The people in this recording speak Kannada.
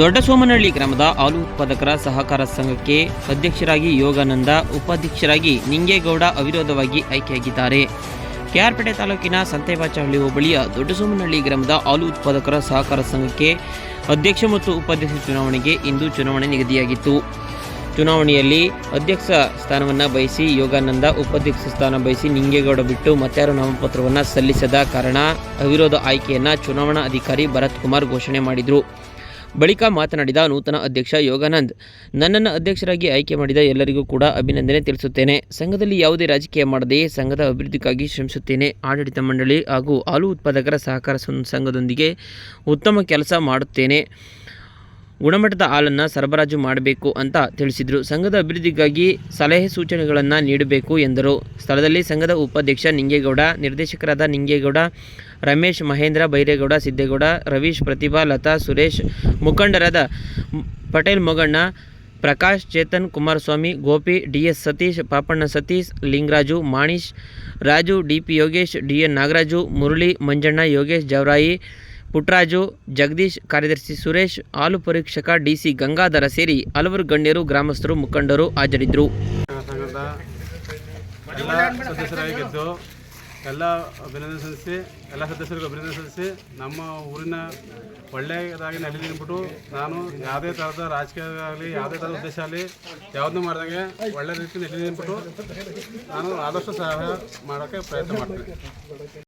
ದೊಡ್ಡ ಸೋಮನಹಳ್ಳಿ ಗ್ರಾಮದ ಹಾಲು ಉತ್ಪಾದಕರ ಸಹಕಾರ ಸಂಘಕ್ಕೆ ಅಧ್ಯಕ್ಷರಾಗಿ ಯೋಗಾನಂದ, ಉಪಾಧ್ಯಕ್ಷರಾಗಿ ನಿಂಗೇಗೌಡ ಅವಿರೋಧವಾಗಿ ಆಯ್ಕೆಯಾಗಿದ್ದಾರೆ. ಕೆಆರ್ಪೇಟೆ ತಾಲೂಕಿನ ಸಂತೆಬಾಚಹಳ್ಳಿ ಹೋಬಳಿಯ ದೊಡ್ಡ ಸೋಮನಹಳ್ಳಿ ಗ್ರಾಮದ ಹಾಲು ಉತ್ಪಾದಕರ ಸಹಕಾರ ಸಂಘಕ್ಕೆ ಅಧ್ಯಕ್ಷ ಮತ್ತು ಉಪಾಧ್ಯಕ್ಷ ಚುನಾವಣೆಗೆ ಇಂದು ಚುನಾವಣೆ ನಿಗದಿಯಾಗಿತ್ತು. ಚುನಾವಣೆಯಲ್ಲಿ ಅಧ್ಯಕ್ಷ ಸ್ಥಾನವನ್ನು ಬಯಸಿ ಯೋಗಾನಂದ, ಉಪಾಧ್ಯಕ್ಷ ಸ್ಥಾನ ಬಯಸಿ ನಿಂಗೇಗೌಡ ಬಿಟ್ಟು ಮತ್ತಾರು ನಾಮಪತ್ರವನ್ನು ಸಲ್ಲಿಸದ ಕಾರಣ ಅವಿರೋಧ ಆಯ್ಕೆಯನ್ನು ಚುನಾವಣಾ ಅಧಿಕಾರಿ ಭರತ್ ಕುಮಾರ್ ಘೋಷಣೆ ಮಾಡಿದರು. ಬಳಿಕ ಮಾತನಾಡಿದ ನೂತನ ಅಧ್ಯಕ್ಷ ಯೋಗಾನಂದ್, ನನ್ನನ್ನು ಅಧ್ಯಕ್ಷರಾಗಿ ಆಯ್ಕೆ ಮಾಡಿದ ಎಲ್ಲರಿಗೂ ಕೂಡ ಅಭಿನಂದನೆ ತಿಳಿಸುತ್ತೇನೆ. ಸಂಘದಲ್ಲಿ ಯಾವುದೇ ರಾಜಕೀಯ ಮಾಡದೆಯೇ ಸಂಘದ ಅಭಿವೃದ್ಧಿಗಾಗಿ ಶ್ರಮಿಸುತ್ತೇನೆ. ಆಡಳಿತ ಮಂಡಳಿ ಹಾಗೂ ಹಾಲು ಉತ್ಪಾದಕರ ಸಹಕಾರ ಸಂಘದೊಂದಿಗೆ ಉತ್ತಮ ಕೆಲಸ ಮಾಡುತ್ತೇನೆ. ಗುಣಮಟ್ಟದ ಹಾಲನ್ನು ಸರಬರಾಜು ಮಾಡಬೇಕು ಅಂತ ತಿಳಿಸಿದರು. ಸಂಘದ ಅಭಿವೃದ್ಧಿಗಾಗಿ ಸಲಹೆ ಸೂಚನೆಗಳನ್ನು ನೀಡಬೇಕು ಎಂದರು. ಸ್ಥಳದಲ್ಲಿ ಸಂಘದ ಉಪಾಧ್ಯಕ್ಷ ನಿಂಗೇಗೌಡ, ನಿರ್ದೇಶಕರಾದ ನಿಂಗೇಗೌಡ, ರಮೇಶ್ ಮಹೇಂದ್ರ, ಬೈರೇಗೌಡ, ಸಿದ್ದೇಗೌಡ, ರವೀಶ್ ಪ್ರತಿಭಾ, ಲತಾ ಸುರೇಶ್, ಮುಖಂಡರಾದ Patel Moganna, Prakash Chetan Kumaraswamy, Gopi D S Satish, Papanna Satish, Lingaraju Manish, Raju D P Yogesh D N Nagaraju, Murali Manjanna, Yogesh Javarayi Putraju, Jagadish, ಕಾರ್ಯದರ್ಶಿ ಸುರೇಶ್, ಹಾಲು ಪರೀಕ್ಷಕ ಡಿಸಿ ಗಂಗಾಧರ ಸೇರಿ ಹಲವರು ಗಣ್ಯರು, ಗ್ರಾಮಸ್ಥರು, ಮುಖಂಡರು ಹಾಜರಿದ್ದರು. ಸಂಘದ ಎಲ್ಲ ಅಭಿನಂದನೆ ಸಲ್ಲಿಸಿ ಎಲ್ಲ ಸದಸ್ಯರಿಗೂ ಅಭಿನಂದನೆ ಸಲ್ಲಿಸಿ ನಮ್ಮ ಊರಿನ ಒಳ್ಳೆಯದಾಗಿ ನಡೀಲಿಬಿಟ್ಟು ನಾನು ಯಾವುದೇ ಥರದ ರಾಜಕೀಯ ಆಗಲಿ ಯಾವುದೇ ಥರದ ಉದ್ದೇಶ ಆಗಲಿ ಯಾವುದನ್ನೂ ಮಾಡಿದಂಗೆ ಒಳ್ಳೆ ರೀತಿ ನಡೀಲಿಬಿಟ್ಟು ನಾನು ಆದಷ್ಟು ಸಹಾಯ ಮಾಡೋಕ್ಕೆ ಪ್ರಯತ್ನ ಮಾಡ್ತೀನಿ.